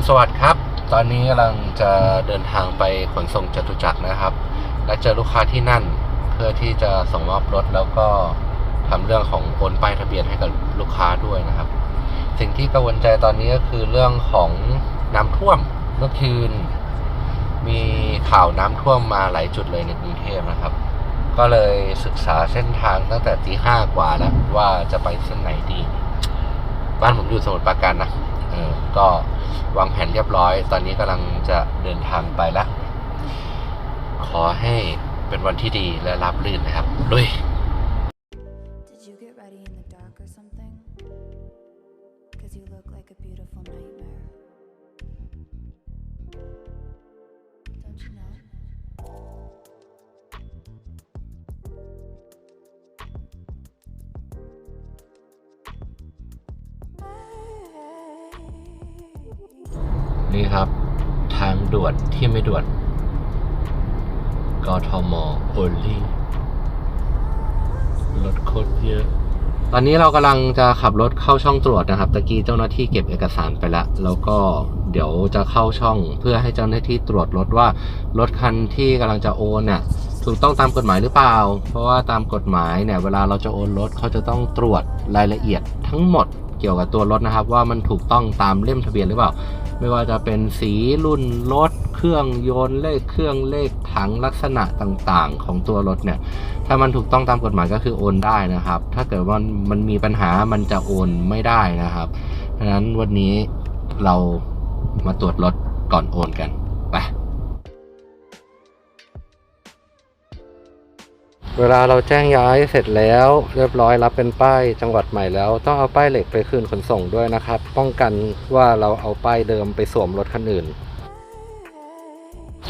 ณสวัสดิ์ครับ ตอนนี้กำลังจะเดินทางไปขนส่งจตุจักรนะครับ และเจอลูกค้าที่นั่นเพื่อที่จะส่งมอบรถแล้วก็ทำเรื่องของโอนป้ายทะเบียนให้กับลูกค้าด้วยนะครับ สิ่งที่กังวลใจตอนนี้ก็คือเรื่องของน้ำท่วมเมื่อคืน มีข่าวน้ำท่วมมาหลายจุดเลยในกรุงเทพนะครับ ก็เลยศึกษาเส้นทางตั้งแต่ตีห้ากว่าแล้วว่าจะไปเส้นไหนดี บ้านผมอยู่สมุทรปราการนะ ก็วางแผนเรียบร้อย ตอนนี้กำลังจะเดินทางไปแล้วขอให้เป็นวันที่ดีและรับรื่นนะครับลุย Cause you look like a beautiful nightmare. ี่ครับ ทางด่วนที่ไม่ด่วนกทมโอลี่รถโคตรเยอะ ตอนนี้เรากำลังจะขับรถเข้าช่องตรวจนะครับ ตะกี้เจ้าหน้าที่เก็บเอกสารไปแล้ว แล้วก็เดี๋ยวจะเข้าช่องเพื่อให้เจ้าหน้าที่ตรวจรถว่ารถคันที่กำลังจะโอนเนี่ยถูกต้องตามกฎหมายหรือเปล่า เพราะว่าตามกฎหมายเนี่ยเวลาเราจะโอนรถเขาจะต้องตรวจรายละเอียดทั้งหมด เกี่ยวกับตัวรถนะครับ ว่ามันถูกต้องตามเล่มทะเบียนหรือเปล่า ไม่ว่าจะเป็นสีรุ่นรถเครื่องยนต์เลขเครื่องเลขถังลักษณะต่างๆ ของตัวรถเนี่ย ถ้ามันถูกต้องตามกฎหมายก็คือโอนได้นะครับ ถ้าเกิดว่ามันมีปัญหามันจะโอนไม่ได้นะครับดังนั้นวันนี้เรามาตรวจรถก่อนโอนกันไป เวลาเราแจ้งย้ายเสร็จแล้ว เรียบร้อยรับเป็นป้ายจังหวัดใหม่แล้ว ต้องเอาป้ายเหล็กไปคืนขนส่งด้วยนะครับ ป้องกันว่าเราเอาป้ายเดิมไปสวมรถคันอื่น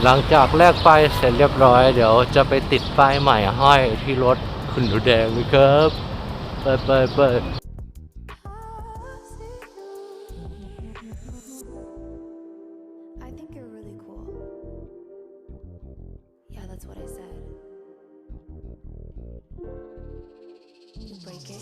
หลังจากแลกป้ายเสร็จเรียบร้อยเดี๋ยวจะไปติดป้ายใหม่ห้อยที่รถคุณหนูแดงนะครับเปิดเปิดเปิด I think you're really cool. Yeah, that's what I said. ต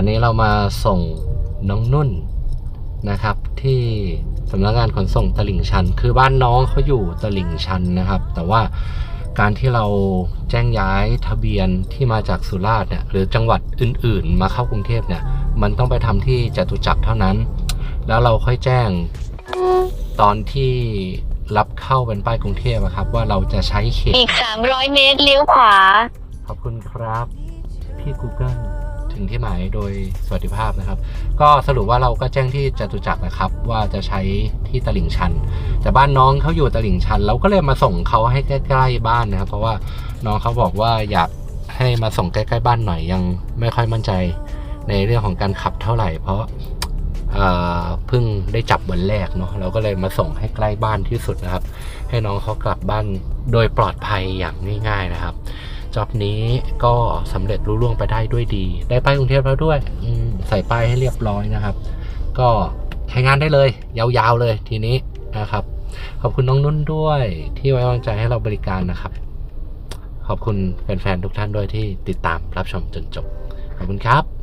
อนนี้เรามาส่งน้องนุ่นนะครับที่ สำนักงานขนส่งตลิ่งชัน คือบ้านน้องเขาอยู่ตลิ่งชันนะครับ แต่ว่าการที่เราแจ้งย้ายทะเบียนที่มาจากสุราษฎร์เนี่ยหรือจังหวัดอื่น ๆ มาเข้ากรุงเทพเนี่ย มันต้องไปทำที่จตุจักรเท่านั้น แล้วเราค่อยแจ้งตอนที่รับเข้าเป็นป้ายกรุงเทพอะครับ ว่าเราจะใช้เขตอีก 300 เมตรเลี้ยวขวา ขอบคุณครับ พี่ Google ถึงที่หมายโดยสวัสดิภาพนะครับ ก็สรุปว่าเราก็แจ้งที่จตุจักรนะครับ ว่าจะใช้ที่ตลิ่งชัน แต่บ้านน้องเขาอยู่ตลิ่งชัน เราก็เลยมาส่งเขาให้ใกล้ ๆ บ้านนะครับ เพราะว่าน้องเขาบอกว่าอยากให้มาส่งใกล้ ๆ บ้านหน่อยยังไม่ค่อยมั่นใจในเรื่องของการขับเท่าไหร่ เพราะเพิ่งได้จับวันแรกเนาะเราก็เลยมาส่งให้ใกล้บ้านที่สุดนะครับ ให้น้องเขากลับบ้านโดยปลอดภัยอย่างง่าย ๆนะครับ จ็อบนี้ก็สำเร็จรุ่ล่วงไปได้ด้วยดี ได้ป้ายกรุงเทพแล้วด้วยอืใส่ป้ายให้เรียบร้อยนะครับ ก็ใช้งานได้เลย ยาวๆเลยทีนี้นะครับ ขอบคุณน้องนุ่นด้วยที่ไว้วางใจให้เราบริการนะครับ ขอบคุณแฟนๆทุกท่านด้วยที่ติดตามรับชมจนจบ ขอบคุณครับ